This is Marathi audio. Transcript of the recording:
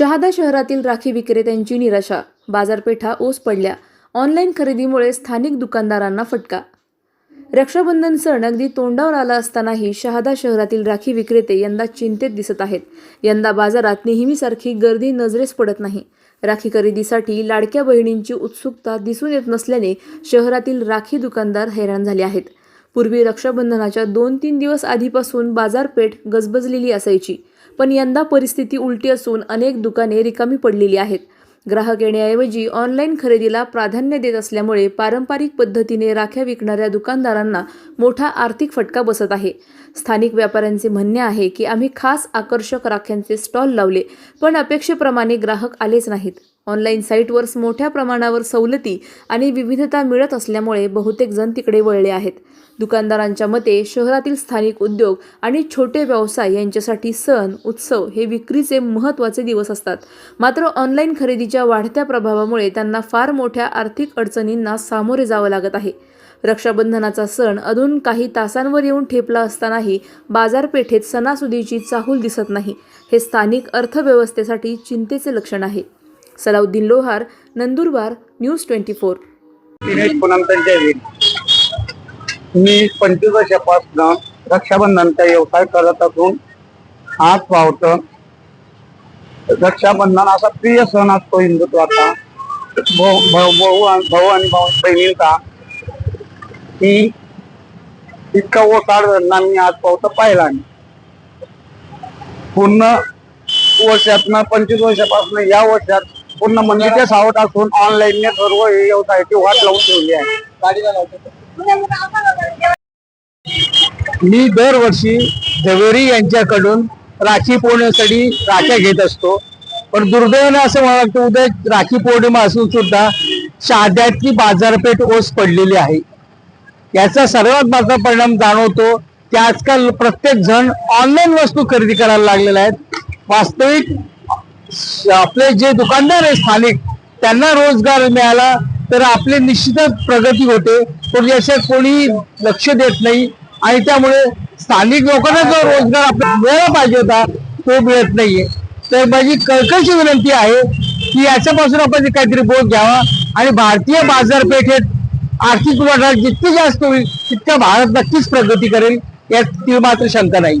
शहादा शहरातील राखी विक्रेत्यांची निराशा. बाजारपेठा ओस पडल्या. ऑनलाईन खरेदीमुळे स्थानिक दुकानदारांना फटका. रक्षाबंधन सण अगदी तोंडावर आला असतानाही शहादा शहरातील राखी विक्रेते यंदा चिंतेत दिसत आहेत. यंदा बाजारात नेहमीसारखी गर्दी नजरेस पडत नाही. राखी खरेदीसाठी लाडक्या बहिणींची उत्सुकता दिसून येत नसल्याने शहरातील राखी दुकानदार हैराण झाले आहेत. पूर्वी रक्षाबंधनाच्या दोन तीन दिवस आधीपासून बाजारपेठ गजबजलेली असायची. पण यंदा परिस्थिती उलटी असून अनेक दुकाने रिकामी पडलेली आहेत. ग्राहक येण्याऐवजी ऑनलाईन खरेदीला प्राधान्य देत असल्यामुळे पारंपरिक पद्धतीने राख्या विकणाऱ्या दुकानदारांना मोठा आर्थिक फटका बसत आहे. स्थानिक व्यापाऱ्यांचे म्हणणे आहे की आम्ही खास आकर्षक राख्यांचे स्टॉल लावले पण अपेक्षेप्रमाणे ग्राहक आलेच नाहीत. ऑनलाईन साईटवर मोठ्या प्रमाणावर सवलती आणि विविधता मिळत असल्यामुळे बहुतेक जण तिकडे वळले आहेत. दुकानदारांच्या मते शहरातील स्थानिक उद्योग आणि छोटे व्यवसाय यांच्यासाठी सण उत्सव हे विक्रीचे महत्त्वाचे दिवस असतात. मात्र ऑनलाईन खरेदीच्या वाढत्या प्रभावामुळे त्यांना फार मोठ्या आर्थिक अडचणींना सामोरे जावं लागत आहे. रक्षाबंधनाचा सण अजून काही तासांवर येऊन ठेपला असतानाही बाजारपेठेत सणासुदीची चाहूल दिसत नाही. हे स्थानिक अर्थव्यवस्थेसाठी चिंतेचे लक्षण आहे. Salauddin Lohar Nandurbar news twenty four. मी पंचवीस वर्षापासून रक्षाबंधनचा व्यवसाय करत असून आज पावतं रक्षाबंधन असा प्रिय सण असतो हिंदुत्वाचा. भाऊ भाऊ आणि- भाऊ आणि भाऊ बहिणींचा. की इतका ओसाड धंदा मी आज पावतं पाहिला नाही पूर्ण वर्षातनं पंचवीस वर्षापासून या वर्षात पूर्ण मंदिरच्या सावट असून ऑनलाईन सर्व हे व्यवसायाची वाट लावून ठेवली आहे. मी दरवर्षी झवेरी यांच्याकडून राखी पौर्णिमेसाठी राख्या घेत असतो. पण दुर्दैवाने असं मला वाटतं उद्या राखी पौर्णिमा असून सुद्धा शहाद्यातली बाजारपेठ ओस पडलेली आहे. याचा सर्वात मोठा परिणाम जाणवतो की आजकाल प्रत्येक जण ऑनलाईन वस्तू खरेदी करायला लागलेले आहेत. वास्तविक आपले जे दुकानदार आहे स्थानिक त्यांना रोजगार मिळाला तर आपली निश्चितच प्रगती होते. पण याच्यात कोणी लक्ष देत नाही आणि त्यामुळे स्थानिक लोकांना जो रोजगार आपल्याला मिळायला पाहिजे होता तो मिळत नाहीये. तर माझी कळकळची विनंती आहे की याच्यापासून आपण काहीतरी बोध घ्यावा आणि भारतीय बाजारपेठेत आर्थिक वाढ जितकी जास्त होईल तितका भारत नक्कीच प्रगती करेल यात ती मात्र शंका नाही.